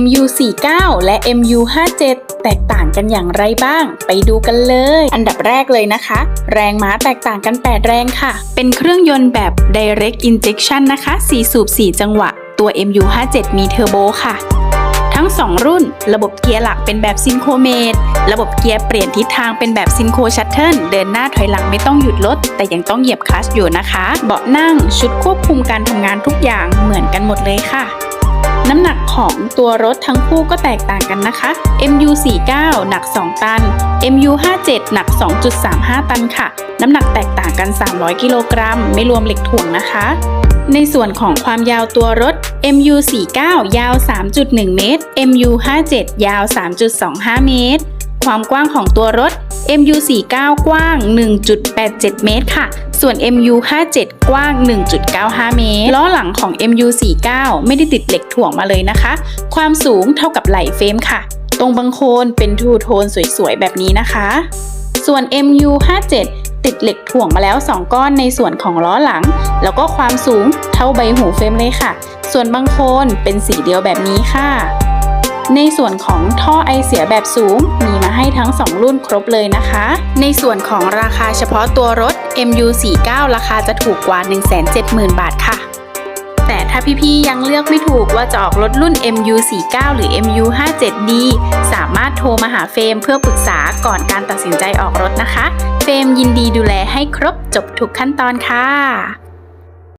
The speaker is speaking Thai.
MU49 และ MU57 แตกต่างกันอย่างไรบ้าง ไปดูกันเลย อันดับแรกเลยนะคะ แรงม้าแตกต่างกัน 8 แรงค่ะ เป็นเครื่องยนต์แบบ Direct Injection นะคะ 4 สูบ 4 จังหวะ ตัว MU57 มีเทอร์โบค่ะทั้ง 2 รุ่น ระบบเกียร์หลักเป็นแบบซินโคเมดระบบเกียร์เปลี่ยนทิศทางเป็นแบบซินโคชัตเทิลเดินหน้าถอยหลังไม่ต้องหยุดรถ แต่ยังต้องเหยียบคลัตช์อยู่นะคะ เบาะนั่งชุดควบคุมการทำงานทุกอย่างเหมือนกันหมดเลยค่ะ น้ำหนักของตัวรถทั้งคู่ก็แตกต่างกันนะคะ MU49 หนัก 2 ตัน MU57 หนัก 2.35 ตันค่ะ น้ำหนักแตกต่างกัน 300 กิโลกรัม ไม่รวมเหล็กถ่วงนะคะ ในส่วนของความยาวตัวรถ MU49 ยาว 3.1 เมตร MU57 ยาว 3.25 เมตร ความกว้างของตัวรถ MU49 กว้าง 1.87 เมตรค่ะ ส่วน MU57 กว้าง 1.95 เมตร ล้อหลังของ MU49 ไม่ได้ติดเหล็กถ่วงมาเลยนะคะ ความสูงเท่ากับไหล่เฟรมค่ะ ตรงบังโคนเป็นทูโทนสวยๆ แบบนี้นะคะ ส่วน MU57 ติดเหล็กถ่วงมาแล้ว 2 ก้อนในส่วนของล้อหลัง แล้วก็ความสูงเท่าใบหูเฟรมเลยค่ะ ส่วนบังโคนเป็นสีเดียวแบบนี้ค่ะ ในส่วนของท่อไอเสียแบบสูงมีมาให้ทั้ง 2 รุ่นครบเลยนะคะ ในส่วนของราคาเฉพาะตัวรถ MU49 ราคาจะถูกกว่า 170,000 บาทค่ะ แต่ถ้าพี่ๆยังเลือกไม่ถูกว่าจะออกรถรุ่น MU49 หรือ MU57D สามารถโทรมาหาเฟรมเพื่อปรึกษาก่อนการตัดสินใจออกรถนะคะ เฟรมยินดีดูแลให้ครบจบทุกขั้นตอนค่ะ